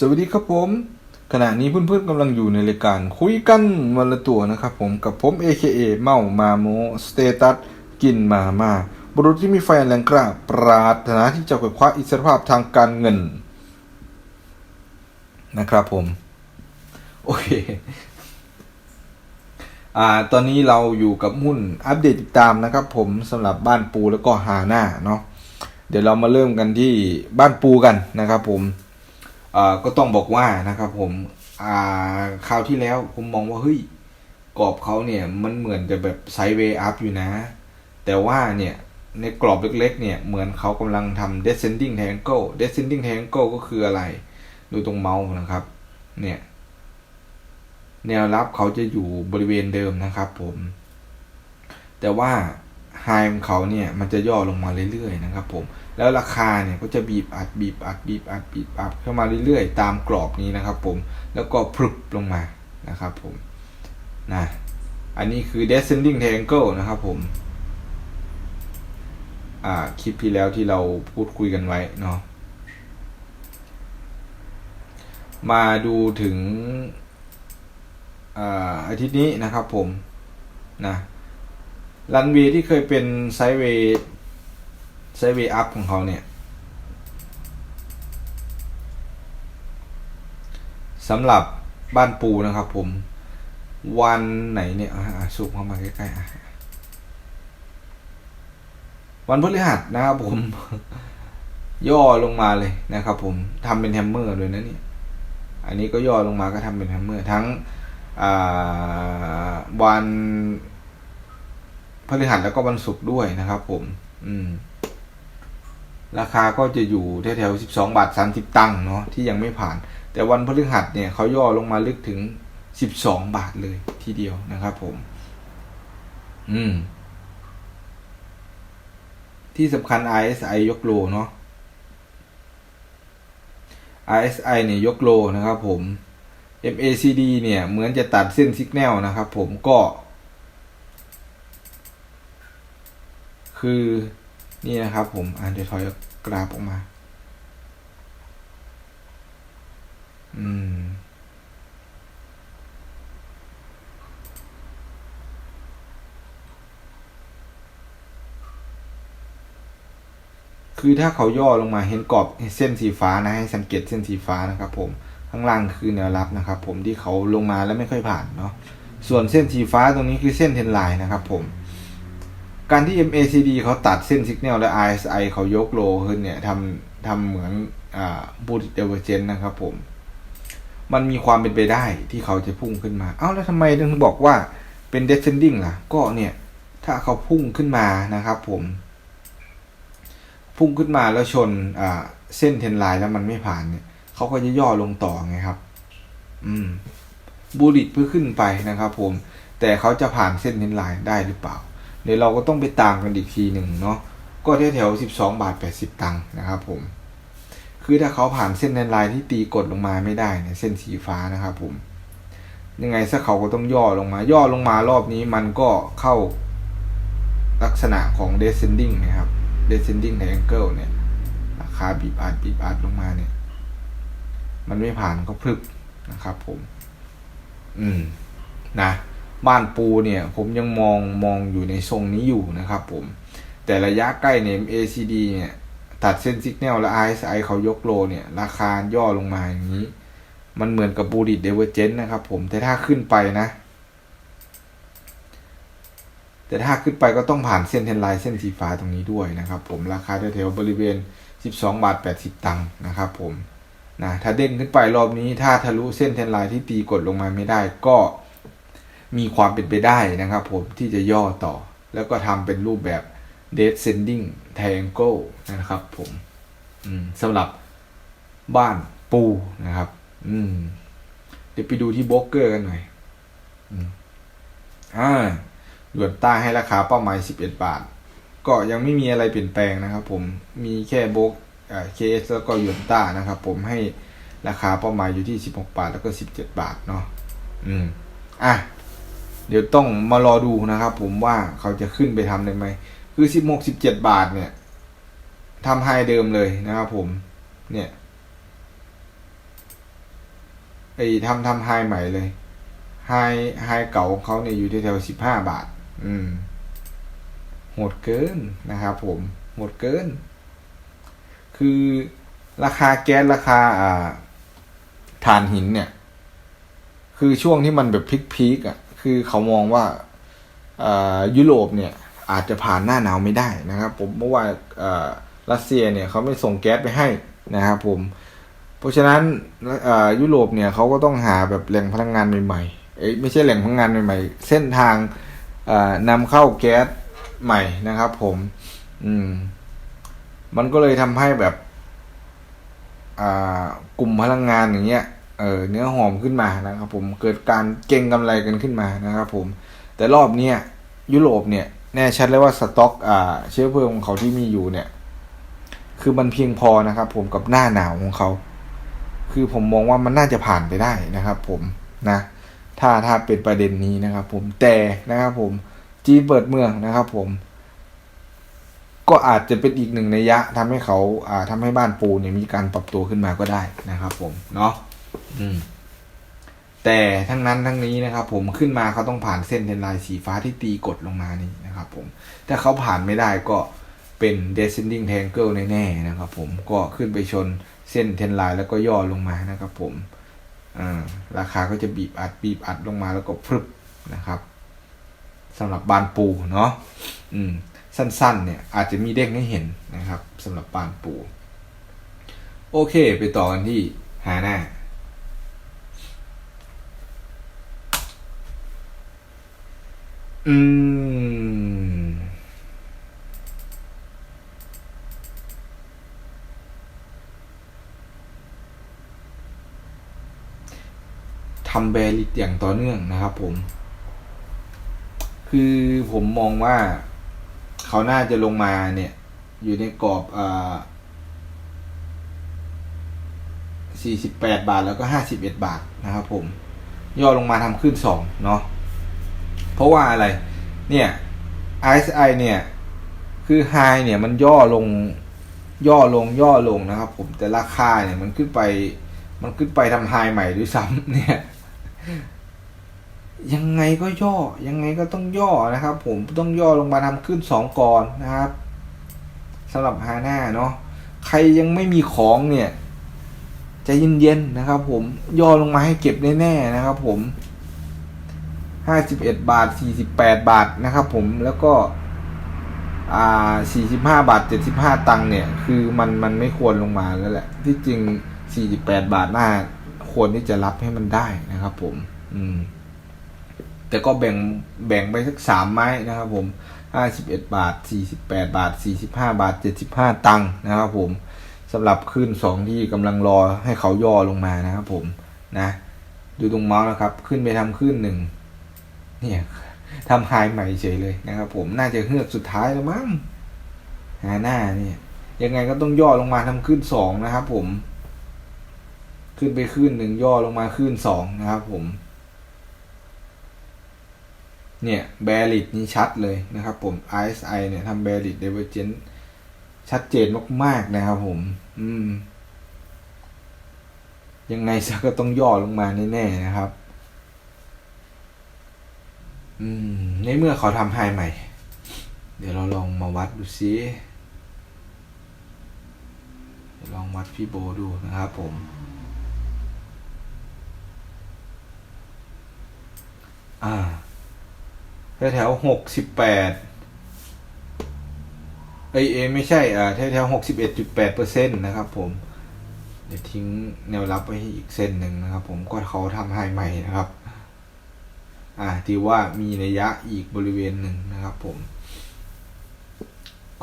สวัสดีครับผม ขณะนี้เพื่อนๆกำลังอยู่ในรายการคุยกันวันละตัวนะครับผมกับผม AKA เมามาโมสเตตัสกินมามาบุรุษที่มีไฟแรงกล้าปรารถนาที่จะขวคว้าอิสรภาพทางการเงิน นะครับผม โอเคอ่าตอนนี้เราอยู่กับหุ้นอัปเดตติดตามนะครับ ผมสำหรับบ้านปูแล้วก็หาหน้าเนาะเดี๋ยวเรามาเริ่มกันที่บ้านปูกันนะครับผม ก็ต้องบอกว่านะครับผมคราวที่แล้วผมมองว่าเฮ้ยกรอบเขาเนี่ยมันเหมือนจะแบบไซด์เวย์อัพอยู่นะ แต่ว่าเนี่ยในกรอบเล็กๆเนี่ยเหมือนเขากำลังทำ descending triangle descending triangle ก็คืออะไร ดูตรงเมาส์นะครับ เนี่ยแนวรับเขาจะอยู่บริเวณเดิมนะครับผม แต่ว่า ไฮของเขาเนี่ย มันจะย่อลงมาเรื่อยๆนะครับผมแล้วราคาเนี่ยก็จะบีบอัดบีบอัดบีบอัดบีบอัดเข้ามาเรื่อยๆ ตามกรอบนี้นะครับผมแล้วก็พรึบลงมานะครับผมนะอันนี้คือ descending triangle นะครับผมอ่าคลิปที่แล้วที่เราพูดคุยกันไว้เนาะมาดูถึงอาทิตย์นี้นะครับผมนะ รันเวย์ที่เคยเป็นไซด์เวย์ไซด์เวย์อัพของเขาเนี่ยสำหรับบ้านปูนะครับผม วันไหนเนี่ยอะอะสูบเข้ามาใกล้ๆอะวันพฤหัสนะครับผม ย่อลงมาเลยนะครับผมทำเป็นแฮมเมอร์ด้วยนะเนี่ยอันนี้ก็ย่อลงมาก็ทำเป็นแฮมเมอร์ทั้งวัน พฤหัสแล้วก็วันศุกร์ด้วยนะครับ ผม อืม ราคาก็จะอยู่แถวๆสิบสองบาทสามสิบตังค์เนาะที่ยังไม่ผ่าน แต่วันพฤหัสเนี่ยเขาย่อลงมาลึกถึงสิบสองบาทเลยทีเดียวนะครับ ผม อืม ที่สำคัญ RSI ยกโลเนาะ RSI เนี่ยยกโลนะครับผม MACD เนี่ยเหมือนจะตัดเส้นสัญญาณนะครับผมก็ คือนี่นะครับผมอ่านเดี๋ยวถอยกราฟออกมา อืม คือถ้าเขาย่อลงมาเห็นกรอบเส้นสีฟ้านะให้สังเกตเส้นสีฟ้านะครับผมข้างล่างคือแนวรับนะครับ ผมที่เขาลงมาแล้วไม่ค่อยผ่านเนาะส่วนเส้นสีฟ้าตรงนี้คือเส้นเทนไลน์นะครับ ผม การที่ MACD เขาตัดเส้นสัญญาณและ RSI เขายกโลขึ้นเนี่ยทำทำเหมือนอ่าบูติเดเวอร์เจนนะครับผม มันมีความเป็นไปได้ที่เขาจะพุ่งขึ้นมา เอ้าแล้วทำไมถึงบอกว่าเป็น descending ล่ะ ก็เนี่ย ถ้าเขาพุ่งขึ้นมานะครับผม พุ่งขึ้นมาแล้วชนอ่าเส้นเทนไลน์แล้วมันไม่ผ่านเนี่ยเขาก็จะย่อลงต่อไงครับ อืมบูริตเพื่อขึ้นไปนะครับผม แต่เขาจะผ่านเส้นเทนไลน์ได้หรือเปล่า ดี๋ยวเราก็ต้องไปตามกันอีกทีหนึ่งเนาะก็แถวแถวสิบสองบาทแปดสิบตังค์นะครับผม คือถ้าเขาผ่านเส้นเทนไลน์ที่ตีกดลงมาไม่ได้เนี่ยเส้นสีฟ้านะครับผม ยังไงซะเขาก็ต้องย่อลงมา ย่อลงมารอบนี้มันก็เข้าลักษณะของ descending นะครับ descending triangle เนี่ย ราคาบีบอัดบีบอัดลงมาเนี่ย มันไม่ผ่านก็พลึกนะครับผม อืม นะ บ้านปูเนี่ยผมยังมองมองอยู่ในทรงนี้อยู่นะครับผม แต่ระยะใกล้เนี่ย ACD เนี่ยตัดเส้นสัญญาณและ RSI เขายกโลเนี่ย ราคาย่อลงมาอย่างนี้ มันเหมือนกับบูริตเดเวอร์เจนนะครับผม แต่ถ้าขึ้นไปนะ แต่ถ้าขึ้นไปก็ต้องผ่านเส้นเทนไลน์เส้นสีฟ้าตรงนี้ด้วยนะครับผมราคาแถวๆบริเวณ 12 บาท 80 ตังค์นะครับผมนะถ้าเด้งขึ้นไปรอบนี้ถ้าทะลุเส้นเทนไลน์ที่ตีกดลงมาไม่ได้ก็ มีความเป็นไปได้นะครับผมที่จะย่อต่อ แล้วก็ทำเป็นรูปแบบ descending triangle นะครับผมมสำหรับบ้านปูนะครับ อืม เดี๋ยวไปดูที่โบรกเกอร์กันหน่อยอ่าหยวนต้าให้ราคาเป้าหมาย 11 บาท ก็ยังไม่มีอะไรเปลี่ยนแปลงนะครับผม มีแค่โบกเอ่อ KS แล้วก็หยวนต้านะครับผมให้ราคาเป้าหมายอยู่ที่ 16 บาทแล้วก็ 17 บาทเนาะ อืม อะ เดี๋ยวต้องมารอดูนะครับ ผมว่าเขาจะขึ้นไปทำได้ไหม คือ16 17บเจ็ดบาทเนี่ยทำไฮเดิมเลยนะครับผม เนี่ยไอ้ทำทำไฮใหม่เลยไฮไฮเก่าของเขาเนี่ยอยู่แถวสิบห้าบาท อืมโหดเกินนะครับผมโหดเกิน คือราคาแก๊สราคาอ่าถ่านหินเนี่ย คือช่วงที่มันแบบพีคๆอะ คือเขามองว่าอยุโรปเนี่ยอาจจะผ่านหน้าหนาวไม่ได้นะครับ ผมเพราะว่าอ่ารัสเซียเนี่ยเขาไม่ส่งแก๊สไปให้นะครับผม เพราะฉะนั้นยุโรปเนี่ยเขาก็ต้องหาแบบแหล่งพลังงานใหม่ๆเอ้ยไม่ใช่แหล่งพลังงานใหม่ๆ เส้นทางอ่านำเข้าแก๊สใหม่นะครับ ผม อืม มันก็เลยทำให้แบบกลุ่มพลังงานอย่างเงี้ย เออเนื้อหอมขึ้นมานะครับผมเกิดการเก่งกำไรกันขึ้นมานะครับผมแต่รอบเนี้ยยุโรปเนี่ยแน่ชัดเลยว่าสต็อกอ่าเชื้อเพลิงของเขาที่มีอยู่เนี่ย คือมันเพียงพอนะครับผมกับหน้าหนาวของเขา คือผมมองว่ามันน่าจะผ่านไปได้นะครับผมนะถ้าถ้าเป็นประเด็นนี้นะครับผมแต่นะครับผมจีนเปิดเมืองนะครับผมก็อาจจะเป็นอีกหนึ่งนัยยะทำให้เขาอ่าทำให้บ้านปูเนี่ยมีการปรับตัวขึ้นมาก็ได้นะครับผมเนาะ อืม แต่ทั้งนั้นทั้งนี้นะครับ ผมขึ้นมาเขาต้องผ่านเส้นเทนไลน์สีฟ้าที่ตีกดลงมานี่นะครับ ผม ถ้าเขาผ่านไม่ได้ก็เป็น descending triangle แน่ๆนะครับ ผมก็ขึ้นไปชนเส้นเทนไลน์แล้วก็ย่อลงมานะครับ ผมอราคาก็จะบีบอัดบีบอัดลงมาแล้วก็พรึบนะครับสำหรับบานปูเนาะอืมสั้นๆ เนี่ย อาจจะมีเด้งให้เห็นนะครับสำหรับบานปู โอเค ไปต่อกันที่หาหน้า อืม ทำแบริตอย่างต่อเนื่องนะครับผม คือผมมองว่าเขาน่าจะลงมาเนี่ย อยู่ในกรอบอ่า48 บาทแล้วก็ 51 บาทนะครับผม ย่อลงมาทำขึ้น 2 เนาะ เพราะว่าอะไร เนี่ย RSI เนี่ย คือ High เนี่ยมันย่อลงย่อลงย่อลงนะครับ ผมแต่ราคาเนี่ยมันขึ้นไป มันขึ้นไปทำ High ใหม่ด้วยซ้ำเนี่ย ยังไงก็ย่อ ยังไงก็ต้องย่อนะครับ ผมต้องย่อลงมาทำขึ้นสองก่อนนะครับสำหรับฮาน่าเนาะใครยังไม่มีของเนี่ยใจะเย็นๆนะครับ ผมย่อลงมาให้เก็บแน่ๆนะครับ ผม ห้าสิบเอ็ดบาทสี่สิบแปดบาทนะครับผมแล้วก็อ่าสี่สิบห้าบาทเจ็ดสิบห้าตังค์เนี่ย คือมันมันไม่ควรลงมาแล้วแหละ ที่จริงสี่สิบแปดบาทน่าควรที่จะรับให้มันได้นะครับ ผม อืม แต่ก็แบ่งแบ่งไปสักสามไม้นะครับผมห้าสิบเอ็ดบาทสี่สิบแปดบาทสี่สิบห้าบาทเจ็ดสิบห้าตังค์นะครับผมสำหรับขึ้นสองที่กำลังรอให้เขาย่อลงมานะครับผมนะ ดูตรงเมาส์นะครับ ขึ้นไปทำขึ้นหนึ่ง เนี่ยทำไฮใหม่เฉยเลยนะครับผมน่าจะเฮือกสุดท้ายแล้วมั้งหาหน้าเนี่ยยังไงก็ต้องย่อลงมาทำขึ้นสองนะครับผม ขึ้นไปขึ้นหนึ่งย่อลงมาขึ้นสองนะครับผม เนี่ยแบริดนี่ชัดเลยนะครับผม RSI เนี่ยทำแบริดเดเวอร์เจนชัดเจนมากๆนะครับผม อืม ยังไงซะก็ต้องย่อลงมาแน่ๆนะครับ อืม ในเมื่อเขาทำไฮใหม่ เดี๋ยวเราลองมาวัดดูซิลองวัดพี่โบดูนะครับผม อ่าแถวแถวหกสิบแปดเอเอไม่ใช่ อ่าแถวแถวหกสิบเอ็ดจุดแปดเปอร์เซ็นต์นะครับผม เดี๋ยวทิ้งแนวรับไว้อีกเส้นหนึ่งนะครับผมก็เขาทำไฮใหม่นะครับ อ่าที่ว่ามีระยะอีกบริเวณหนึ่งนะครับผม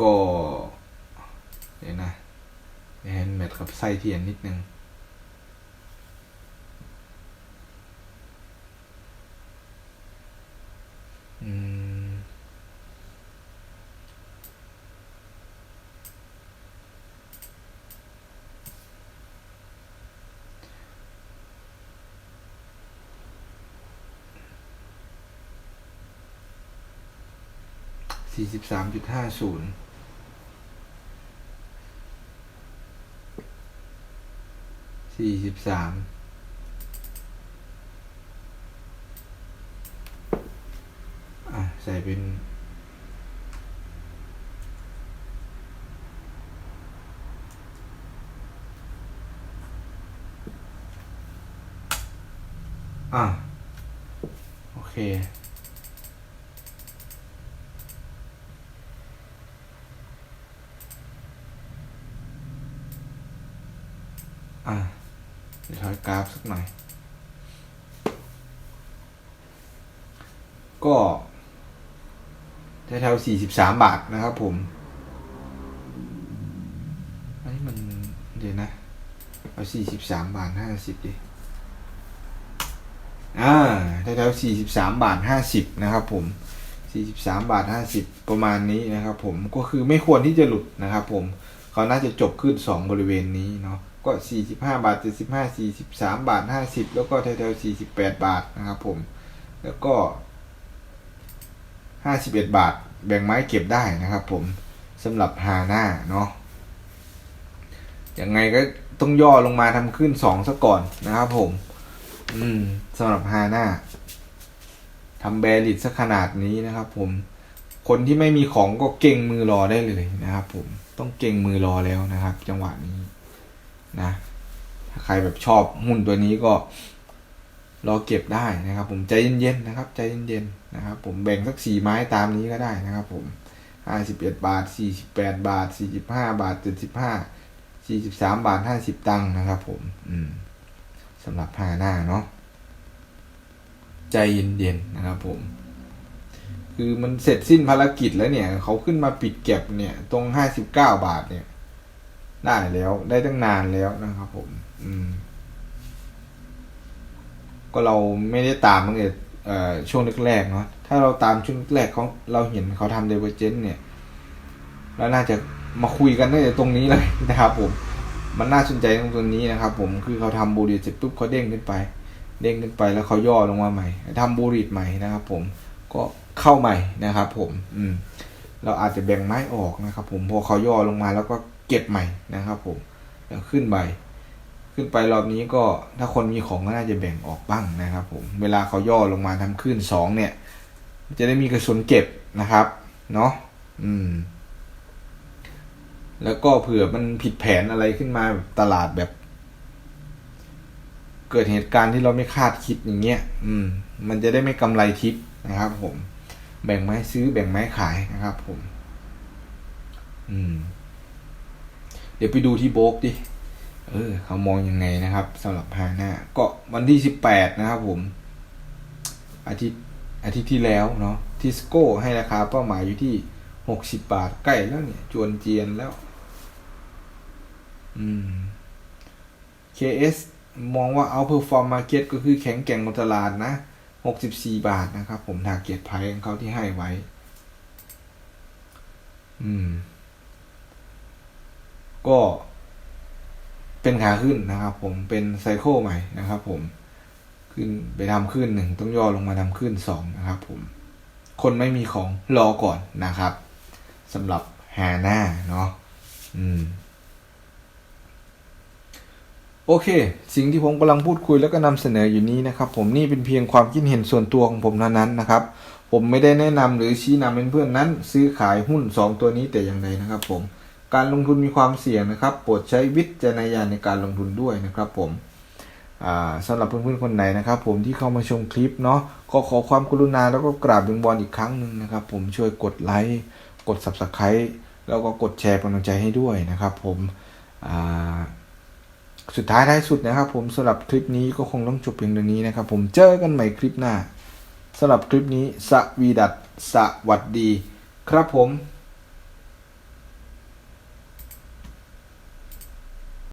ก็เดี๋ยวนะแฮนด์แมทกับไส้เทียนนิดนึง สี่สิบสามจุดห้าศูนย์สี่สิบสามอะ ใส่เป็นอะ โอเค อะเดี๋ยวถอยกราฟสักหน่อย ก็แถวๆสี่สิบสามบาทนะครับผมอันนี้มันเดี๋ยวนะ เอาสี่สิบสามบาทห้าสิบดิอ่าแถวๆสี่สิบสามบาทห้าสิบนะครับ ผมสี่สิบสามบาทห้าสิบประมาณนี้นะครับ ผมก็คือไม่ควรที่จะหลุดนะครับ ผมเขาน่าจะจบขึ้นสองบริเวณนี้เนาะ ก็สี่สิบห้าบาทเจ็ดสิบห้าสี่สิบสามบาทห้าสิบแล้วก็แถวๆสี่สิบแปดบาทนะครับผม แล้วก็ห้าสิบเอ็ดบาท แบ่งไม้เก็บได้นะครับผมสำหรับฮาน่าเนาะยังไงก็ต้องย่อลงมาทำขึ้นสองซะก่อนนะครับผม อืมสำหรับฮาน่าทำแบริดสักขนาดนี้นะครับผม คนที่ไม่มีของก็เก่งมือรอได้เลยนะครับผม ต้องเก่งมือรอแล้วนะครับ จังหวะนี้ นะถ้าใครแบบชอบหุ้นตัวนี้ก็รอเก็บได้นะครับ ผมใจเย็นๆนะครับ ใจเย็นๆนะครับ ผมแบ่งสักสี่ไม้ตามนี้ก็ได้นะครับ ผมห้าสิบเอ็ดบาทสี่สิบแปดบาทสี่สิบห้าบาทเจ็ดสิบห้าสี่สิบสามบาทห้าสิบตังค์นะครับ ผม อืมสำหรับพาหน้าเนาะใจเย็นๆนะครับ ผม คือมันเสร็จสิ้นภารกิจแล้วเนี่ย เขาขึ้นมาปิดเก็บเนี่ย ตรงห้าสิบเก้าบาทเนี่ย ได้แล้ว ได้ตั้งนานแล้วนะครับ ผม อืม ก็เราไม่ได้ตามตั้งแต่เออช่วงแรกๆเนาะถ้าเราตามช่วงแรกเขาเราเห็นเขาทำเดเวอร์เจนเนี่ยแล้วน่าจะมาคุยกันตั้งแต่ตรงนี้เลยนะครับ ผม มันน่าสนใจตรงตัวนี้นะครับ ผมคือเขาทำบูริตเสร็จปุ๊บเขาเด้งขึ้นไป เด้งขึ้นไปแล้วเขาย่อลงมาใหม่ทำบูริตใหม่นะครับ ผมก็เข้าใหม่นะครับ ผม อืม เราอาจจะแบ่งไม้ออกนะครับ ผมพอเขาย่อลงมาแล้วก็ เก็บใหม่นะครับผมแล้วขึ้นใบขึ้นไปรอบนี้ก็ถ้าคนมีของก็น่าจะแบ่งออกบ้างนะครับ ผมเวลาเขาย่อลงมาทำขึ้นสองเนี่ย จะได้มีกระสุนเก็บนะครับเนาะอืม แล้วก็เผื่อมันผิดแผนอะไรขึ้นมาแบบตลาดแบบ เกิดเหตุการณ์ที่เราไม่คาดคิดอย่างเงี้ยอืม มันจะได้ไม่กำไรทิปนะครับ ผม แบ่งไม้ซื้อแบ่งไม้ขายนะครับ ผม อืม เดี๋ยวไปดูที่โบกดิ เออ เขามองยังไงนะครับสำหรับฮาน่าก็วันที่สิบแปดนะครับผม อาทิตย์อาทิตย์ที่แล้วเนาะทิสโก้ให้ราคาเป้าหมายอยู่ที่หกสิบบาทใกล้แล้วเนี่ย จวนเจียนแล้ว อืม KS มองว่าเอาเพอร์ฟอร์มมาเก็ตก็คือแข็งแกร่งกว่าตลาดนะหกสิบสี่บาทนะครับ ผมทาเกียรไพของเขาที่ให้ไว้ อืม ก็เป็นขาขึ้นนะครับ ผมเป็นไซเคิลใหม่นะครับ ผมขึ้นไปทำขึ้นหนึ่งต้องย่อลงมาทำขึ้นสองนะครับ ผม คนไม่มีของรอก่อนนะครับสำหรับฮาน่าเนาะอืม โอเค สิ่งที่ผมกำลังพูดคุยแล้วก็นำเสนออยู่นี้นะครับ ผมนี่เป็นเพียงความคิดเห็นส่วนตัวของผมเท่านั้นนะครับ ผมไม่ได้แนะนำหรือชี้นำเพื่อนๆนั้น ซื้อขายหุ้น 2 ตัวนี้แต่อย่างใดนะครับ ผม การลงทุนมีความเสี่ยงนะครับ โปรดใช้วิจารณญาณในการลงทุนด้วยนะครับผมอ่าสำหรับเพื่อนๆคนไหนนะครับ ผมที่เข้ามาชมคลิปเนาะก็ขอความกรุณาแล้วก็กราบวิงบอลอีกครั้งหนึ่งนะครับ ผมช่วยกดไลค์กด subscribe แล้วก็กดแชร์กำลังใจให้ด้วยนะครับ ผมสุดท้ายท้ายสุดนะครับ ผมสำหรับคลิปนี้ก็คงต้องจบเพียงเท่านี้นะครับ ผมเจอกันใหม่คลิปหน้าสำหรับคลิปนี้สวีดัตสวัสดี ครับผม